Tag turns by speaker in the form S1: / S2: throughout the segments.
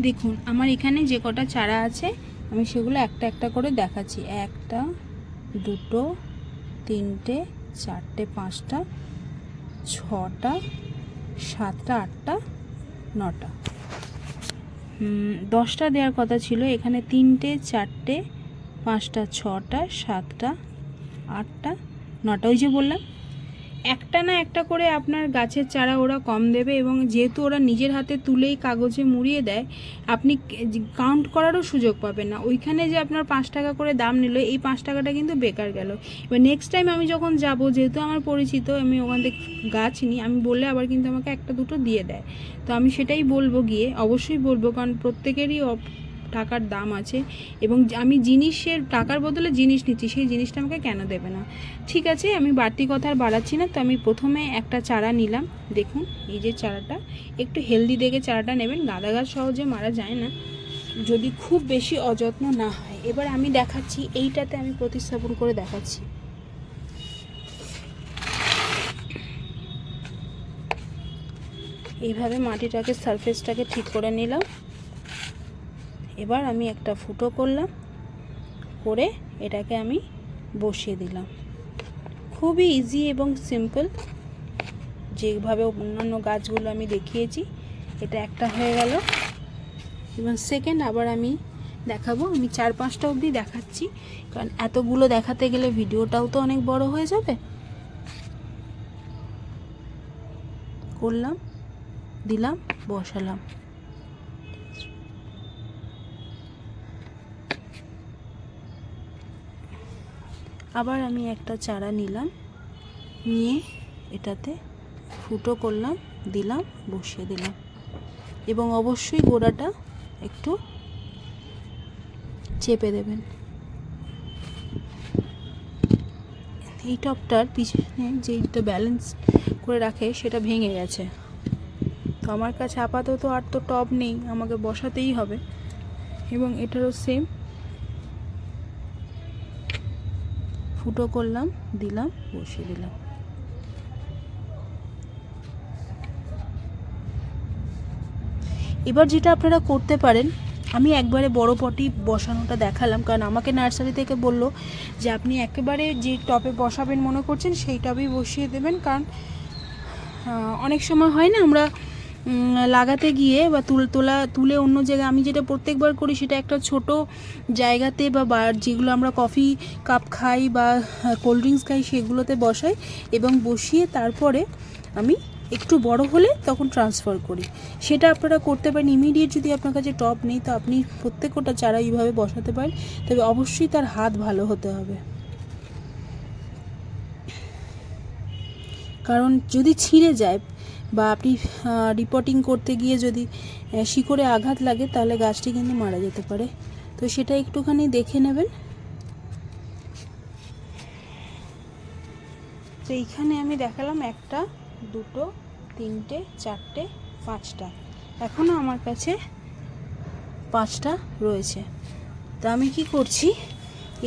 S1: দেখুন, আমার এখানে যে কটা চারা আছে, আমি সেগুলো একটা একটা করে দেখাচ্ছি। একটা, দুটো, তিনটে, চারটে, পাঁচটা, ছটা, সাতটা, আটটা, নটা। দশটা দেওয়ার কথা ছিল। এখানে তিনটে, চারটে, পাঁচটা, ছটা, সাতটা, আটটা, নটা। ওই যে বললাম একটা না একটা করে আপনার গাছের চারা ওরা কম দেবে এবং যেহেতু ওরা নিজের হাতে তুলেই কাগজে মুড়িয়ে দেয়, আপনি কাউন্ট করারও সুযোগ পাবেন না। ওইখানে যে আপনার পাঁচ টাকা করে দাম নিল, এই পাঁচ টাকাটা কিন্তু বেকার গেল। এবার নেক্সট টাইম আমি যখন যাব, যেহেতু আমার পরিচিত, আমি ওখান থেকে গাছ নিই, আমি বললে আবার কিন্তু আমাকে একটা দুটো দিয়ে দেয়। তো আমি সেটাই বলব গিয়ে, অবশ্যই বলব, কারণ প্রত্যেকেরই টাকার দাম আছে এবং আমি জিনিসের টাকার বদলে জিনিস নিচ্ছি, সেই জিনিসটা আমাকে কেন দেবে না? ঠিক আছে, আমি বাড়তি কথা আর বাড়াচ্ছি না, তো আমি প্রথমে একটা চারা নিলাম। দেখুন, এই যে চারাটা, একটু হেলদি দেখে চারাটা নেবেন, গাঁদা গাছ সহজে মারা যায় না। যদি খুব বেশি অযত্ন না হয়, এবার আমি দেখাচ্ছি, এইটাতে আমি প্রতিস্থাপন করে দেখাচ্ছি। এইভাবে মাটিটাকে সারফেসটাকে ঠিক করে নিলাম। এবার আমি একটা ফুটো করলাম, করে এটাকে আমি বসিয়ে দিলাম। খুবই ইজি এবং সিম্পল যেভাবে অন্যান্য গাছগুলো আমি দেখিয়েছি, এটা একটা হয়ে গেল। এবং সেকেন্ড আবার আমি দেখাবো, আমি চার পাঁচটা অবধি দেখাচ্ছি, কারণ এতগুলো দেখাতে গেলে ভিডিওটাও তো অনেক বড় হয়ে যাবে। করলাম, দিলাম, বসালাম। আবার আমি একটা চারা নিলাম, নিয়ে এটাতে ফুটো করলাম, দিলাম, বসিয়ে দিলাম। এবং অবশ্যই গোড়াটা একটু চেপে দেবেন। এই টপটার পিছনে যেইটা ব্যালেন্স করে রাখে, সেটা ভেঙে গেছে। তো আমার কাছে আপাতত আর তো টপ নেই, আমাকে বসাতেই হবে। এবং এটারও সেম ফুটো করলাম, দিলাম, বসিয়ে দিলাম। এবার যেটা আপনারা করতে পারেন, আমি একবারে বড় পটি বসানোটা দেখালাম, কারণ আমাকে নার্সারি থেকে বলল যে আপনি একেবারে যে টপে বসাবেন মনে করছেন সেই টবেই বসিয়ে দেবেন, কারণ অনেক সময় হয় না, আমরা লাগাতে গিয়ে বা তুল, তোলা, তুলে অন্য জায়গায় আমি যেটা প্রত্যেকবার করি সেটা একটা ছোট জায়গাতে বা যেগুলো আমরা কফি কাপ খাই বা কোল্ড ড্রিঙ্কস খাই সেগুলোতে বসাই এবং বসিয়ে তারপরে আমি একটু বড় হলে তখন ট্রান্সফার করি। সেটা আপনারা করতে পারেন ইমিডিয়েট যদি আপনার কাছে টপ নেই তো আপনি প্রত্যেকটা চারা এইভাবে বসাতে পারেন। তবে অবশ্যই তার হাত ভালো হতে হবে। কারণ যদি ছিঁড়ে যায় বা আপনি রিপোর্টিং করতে গিয়ে যদি শিকড়ে আঘাত লাগে, তাহলে গাছটি কিন্তু মারা যেতে পারে। তো সেটা একটুখানি দেখে নেবেন। তো এইখানে আমি দেখালাম একটা, দুটো, তিনটে, চারটে, পাঁচটা। এখনও আমার কাছে পাঁচটা রয়েছে। তা আমি কি করছি?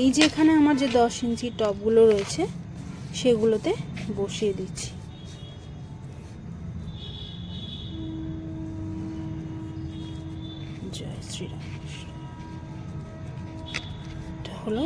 S1: এই যে এখানে আমার যে দশ ইঞ্চি টবগুলো রয়েছে, সেগুলোতে বসিয়ে দিচ্ছি। জয় এটা হলো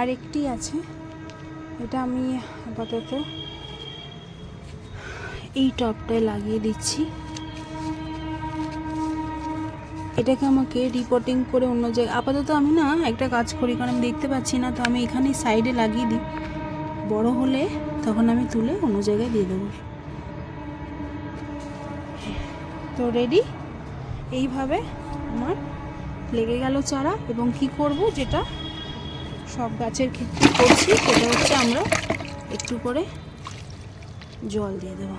S1: আর একটি আছে। এটা আমি আপাতত এই টপটায় লাগিয়ে দিচ্ছি। এটাকে আমাকে রিপোর্টিং করে অন্য জায়গায় আপাতত আমি না একটা কাজ করি, কারণ আমি দেখতে পাচ্ছি না, তো আমি এখানে সাইডে লাগিয়ে দিই। বড় হলে তখন আমি তুলে অন্য জায়গায় দিয়ে দেবো। তো রেডি এইভাবে আমার লেগে গেল চারা, এবং কি করব, যেটা সব গাছের ক্ষেত্রে করছি সেটা হচ্ছে আমরা একটু করে জল দিয়ে দেবো।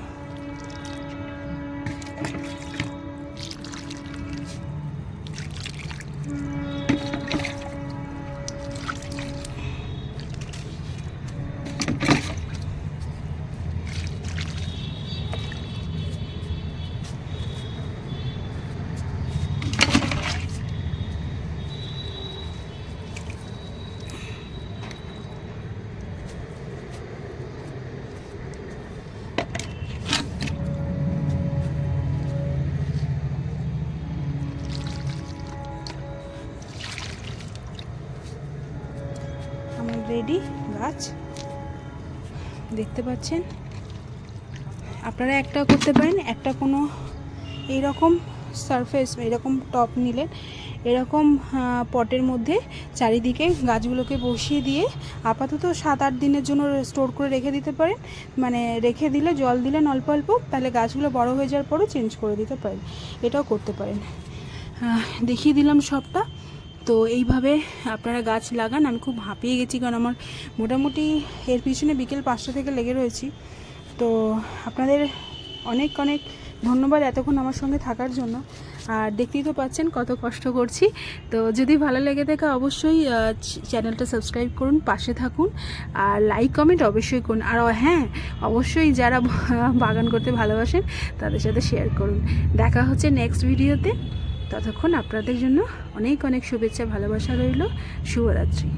S1: রেডি গাছ। দেখতে পাচ্ছেন? আপনারা একটা করতে পারেন, একটা কোনো এইরকম সারফেস এরকম টপ নিলেন, এরকম পটের মধ্যে চারিদিকে গাছগুলোকে বসিয়ে দিয়ে আপাতত সাত আট দিনের জন্য স্টোর করে রেখে দিতে পারেন। মানে রেখে দিলে, জল দিলেন অল্প অল্প, তাহলে গাছগুলো বড় হয়ে যাওয়ার পরও চেঞ্জ করে দিতে পারেন। এটাও করতে পারেন। দেখিয়ে দিলাম সবটা। তো এইভাবে আপনারা গাছ লাগান, আমি খুব হাঁপিয়ে গেছি কারণ আমার মোটামুটি এর পিছনে বিকেল পাঁচটা থেকে লেগে রয়েছি। তো আপনাদের অনেক অনেক ধন্যবাদ এতক্ষণ আমার সঙ্গে থাকার জন্য। আর দেখতেই তো পাচ্ছেন কত কষ্ট করছি। তো যদি ভালো লেগে থাকে অবশ্যই চ্যানেলটা সাবস্ক্রাইব করুন, পাশে থাকুন। আর লাইক, কমেন্ট অবশ্যই করুন। আর হ্যাঁ অবশ্যই যারা বাগান করতে ভালোবাসেন তাদের সাথে শেয়ার করুন। দেখা হচ্ছে নেক্সট ভিডিওতে ততক্ষণ আপনাদের জন্য অনেক অনেক শুভেচ্ছা ভালোবাসা রইল। শুভরাত্রি।